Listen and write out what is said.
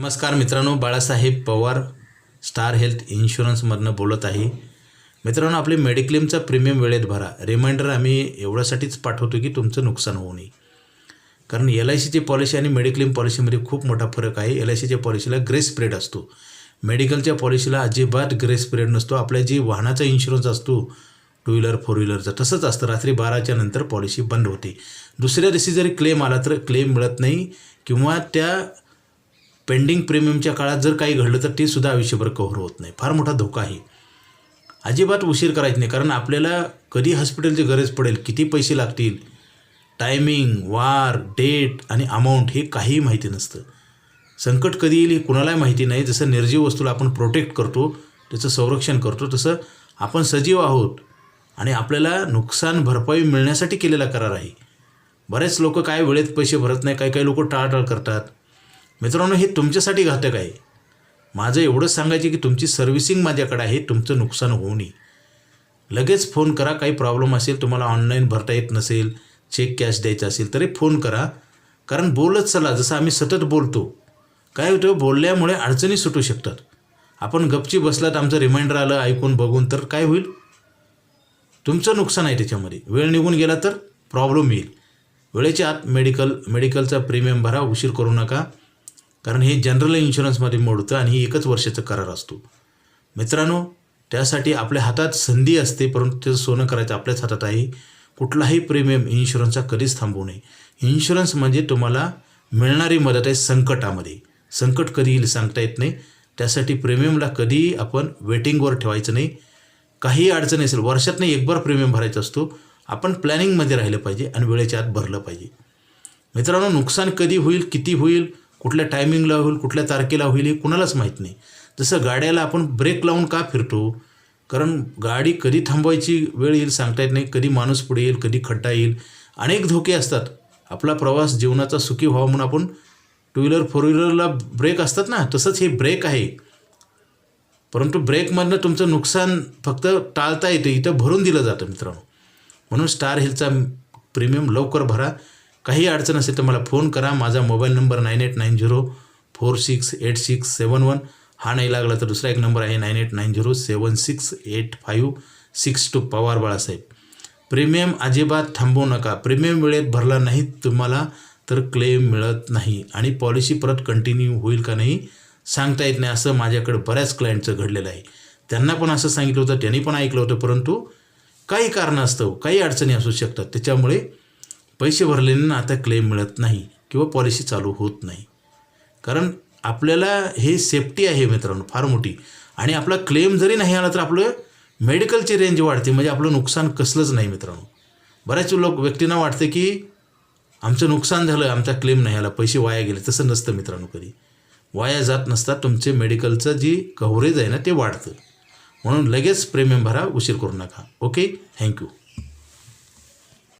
नमस्कार मित्रांनो Balasaheb Pawar star health इन्शुरन्समधनं बोलत आहे. मित्रांनो आपले मेडिक्लेमचा प्रीमियम वेळेत भरा. रिमाइंडर आम्ही एवढ्यासाठीच पाठवतो की तुमचं नुकसान होऊ नये. कारण एल आय सीची पॉलिसी आणि मेडिक्लेम पॉलिसीमध्ये खूप मोठा फरक आहे. एल आय सीच्या पॉलिसीला ग्रेस पिरियड असतो. मेडिकलच्या पॉलिसीला अजिबात ग्रेस पिरियड नसतो. आपल्या जी वाहनाचा इन्शुरन्स असतो टू व्हीलर फोर व्हीलरचा तसंच असतं. रात्री बाराच्या नंतर पॉलिसी बंद होते. दुसऱ्या दिवशी जरी क्लेम आला तर क्लेम मिळत नाही किंवा त्या पेंडिंग प्रीमियमच्या काळात जर काही घडलं तर ते सुद्धा आयुष्यभर कव्हर होत नाही. फार मोठा धोका आहे. अजिबात उशीर करायचा नाही. कारण आपल्याला कधी हॉस्पिटलची गरज पडेल किती पैसे लागतील टायमिंग वार डेट आणि अमाऊंट हे काहीही माहिती नसतं. संकट कधी येईल हे कुणालाही माहिती नाही. जसं निर्जीव वस्तूला आपण प्रोटेक्ट करतो त्याचं संरक्षण करतो तसं आपण सजीव आहोत आणि आपल्याला नुकसान भरपाई मिळण्यासाठी केलेला करार आहे. बरेच लोक काय वेळेत पैसे भरत नाही काही काही लोक टाळाटाळ करतात. मित्रांनो हे तुमच्यासाठी घातक आहे. माझं एवढंच सांगायचं की तुमची सर्व्हिसिंग माझ्याकडे आहे तुमचं नुकसान होऊ नये. लगेच फोन करा काही प्रॉब्लेम असेल तुम्हाला ऑनलाईन भरता येत नसेल चेक कॅश द्यायचा असेल तरी फोन करा. कारण बोलत चला जसं आम्ही सतत बोलतो. काय होतं बोलल्यामुळे अडचणी सुटू शकतात. आपण गपची बसलात आमचं रिमाइंडर आलं ऐकून बघून तर काय होईल? तुमचं नुकसान आहे त्याच्यामध्ये. वेळ निघून गेला तर प्रॉब्लेम येईल. वेळेच्या आत मेडिकल मेडिकलचा प्रीमियम भरा उशीर करू नका. कारण हे जनरल इन्शुरन्समध्ये मोडतं आणि ही एकच वर्षाचा करार असतो. मित्रांनो त्यासाठी आपल्या हातात संधी असते परंतु त्याचं सोनं करायचं आपल्याच हातात आहे. कुठलाही प्रीमियम इन्शुरन्सचा कधीच थांबू नये. इन्शुरन्स म्हणजे तुम्हाला मिळणारी मदत आहे संकटामध्ये. संकट कधी येईल सांगता येत नाही. त्यासाठी प्रीमियमला कधीही आपण वेटिंगवर ठेवायचं नाही. काही अडचण असेल वर्षात नाही एक बार प्रीमियम भरायचा असतो आपण प्लॅनिंगमध्ये राहिलं पाहिजे आणि वेळेच्या आत भरलं पाहिजे. मित्रांनो नुकसान कधी होईल किती होईल कुठल्या टायमिंगला होईल कुठल्या तारखेला होईल हे कुणालाच माहीत नाही. जसं गाड्याला आपण ब्रेक लावून का फिरतो? कारण गाडी कधी थांबवायची वेळ येईल सांगता येत नाही. कधी माणूस पुढे येईल कधी खड्डा येईल. अनेक धोके असतात. आपला प्रवास जीवनाचा सुखी व्हावा म्हणून आपण टू व्हीलर फोर व्हीलरला ब्रेक असतात ना? तसंच हे ब्रेक आहे. परंतु ब्रेकमधनं तुमचं नुकसान फक्त टाळता येतं. इथं भरून दिलं जातं मित्रांनो. म्हणून स्टार हिलचा प्रीमियम लवकर भरा. काही अडचण असेल तर मला फोन करा. माझा mobile number nine eight nine zero four six eight six seven one हा नाही लागला तर दुसरा एक नंबर आहे nine eight nine zero seven six eight five six two Pawar Balasaheb. Premium अजिबात थांबवू नका. प्रीमियम वेळेत भरला नाही तुम्हाला तर क्लेम मिळत नाही. आणि पॉलिसी परत कंटिन्यू होईल का नाही सांगता येत नाही असं माझ्याकडे बऱ्याच क्लायंटचं घडलेलं आहे. त्यांना पण असं सांगितलं होतं त्यांनी पण ऐकलं होतं परंतु काही कारणं असतं काही अडचणी असू शकतात. त्याच्यामुळे पैसे भरलेल्यांना आता क्लेम मिळत नाही किंवा पॉलिसी चालू होत नाही. कारण आपल्याला हे सेफ्टी आहे मित्रांनो फार मोठी. आणि आपला क्लेम जरी नाही आला तर आपलं मेडिकलची रेंज वाढते म्हणजे आपलं नुकसान कसलंच नाही मित्रांनो. बऱ्याच लोक व्यक्तींना वाटतं की आमचं नुकसान झालं आमचा क्लेम नाही आला पैसे वाया गेले तसं नसतं मित्रांनो कधी. वाया जात नसतात तुमचे मेडिकलचं जी कव्हरेज आहे ना ते वाढतं. म्हणून लगेच प्रेमियम भरा उशीर करू नका. Okay thank you